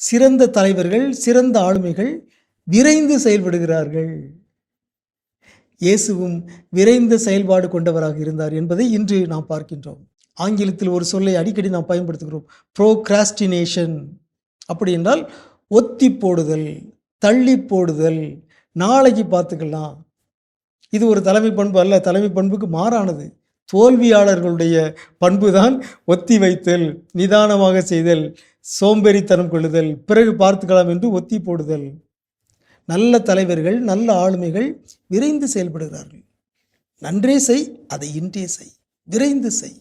சிறந்த தலைவர்கள் சிறந்த ஆளுமைகள் விரைந்து செயல்படுகிறார்கள். இயேசுவும் விரைந்த செயல்பாடு கொண்டவராக இருந்தார் என்பதை இன்று நாம் பார்க்கின்றோம். ஆங்கிலத்தில் ஒரு சொல்லை அடிக்கடி நாம் பயன்படுத்துகிறோம். ப்ரோக்ராஸ்டினேஷன் அப்படி என்றால் ஒத்தி போடுதல் தள்ளி போடுதல் நாளைக்கு பார்த்துக்கலாம். இது ஒரு தலைமை பண்பு அல்ல தலைமை பண்புக்கு மாறானது. தோல்வியாளர்களுடைய பண்பு தான் ஒத்தி வைத்தல் நிதானமாக செய்தல் சோம்பேறித்தனம் கொள்ளுதல் பிறகு பார்த்துக்கலாம் என்று ஒத்தி போடுதல். நல்ல தலைவர்கள் நல்ல ஆளுமைகள் விரைந்து செயல்படுகிறார்கள். நன்றே செய் அதை இன்றே செய். விரைந்து செய்.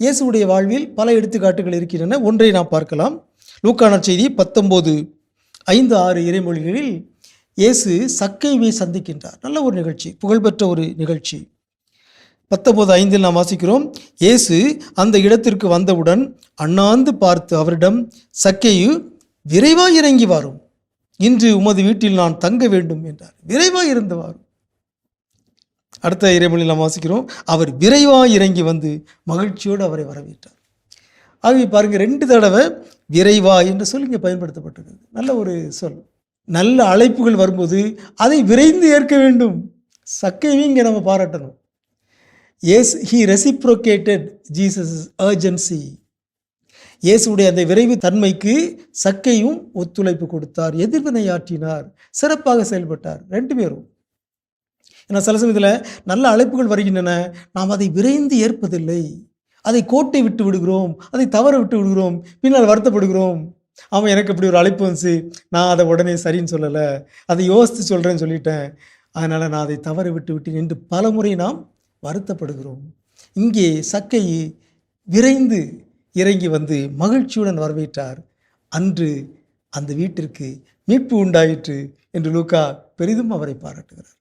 இயேசுடைய வாழ்வில் பல எடுத்துக்காட்டுகள் இருக்கின்றன. ஒன்றை நாம் பார்க்கலாம். லூக்கான செய்தி பத்தொம்போது ஐந்து ஆறு இறைமொழிகளில் இயேசு சக்கைவை சந்திக்கின்றார். நல்ல ஒரு நிகழ்ச்சி புகழ்பெற்ற ஒரு நிகழ்ச்சி. பத்தொன்பது ஐந்தில் நாம் வாசிக்கிறோம். இயேசு அந்த இடத்திற்கு வந்தவுடன் அண்ணாந்து பார்த்து அவரிடம் சக்கையு விரைவாக இறங்கி வாரும். இன்று உமது வீட்டில் நான் தங்க வேண்டும் என்றார். விரைவாக இருந்து வாரும். அடுத்த இறைமொழியில் நாம் வாசிக்கிறோம். அவர் விரைவாக இறங்கி வந்து மகிழ்ச்சியோடு அவரை வரவேற்றார். ஆகவே பாருங்க ரெண்டு தடவை விரைவா என்ற சொல் இங்கே பயன்படுத்தப்பட்டிருக்குது. நல்ல ஒரு சொல். நல்ல அழைப்புகள் வரும்போது அதை விரைந்து ஏற்க வேண்டும். சக்கையும் இங்கே நம்ம பாராட்டணும். Yes he reciprocated Jesus urgency இயேசுடைய அந்த விரைவு தன்மைக்கு சக்கையும் ஒத்துழைப்பு கொடுத்தார். எதிர்வினையாற்றினார். சிறப்பாக செயல்பட்டார். ரெண்டு பேரும். ஏன்னா சில சமயத்தில் நல்ல அழைப்புகள் வருகின்றன. நாம் அதை விரைந்து ஏற்பதில்லை. அதை கோட்டை விட்டு விடுகிறோம். அதை தவற விட்டு விடுகிறோம். பின்னால் வருத்தப்படுகிறோம். அவன் எனக்கு இப்படி ஒரு அழைப்பு வந்துச்சு. நான் அதை உடனே சரின்னு சொல்லலை. அதை யோசித்து சொல்கிறேன்னு சொல்லிட்டேன். அதனால் நான் அதை தவற விட்டு விட்டேன் என்று பலமுறை நாம் வருத்தப்படுகிறோம். இங்கே சக்கை விரைந்து இறங்கி வந்து மகிழ்ச்சியுடன் வரவேற்றார். அன்று அந்த வீட்டிற்கு மீட்பு உண்டாயிற்று என்று லூக்கா பெரிதும் அவரை பாராட்டுகிறார்.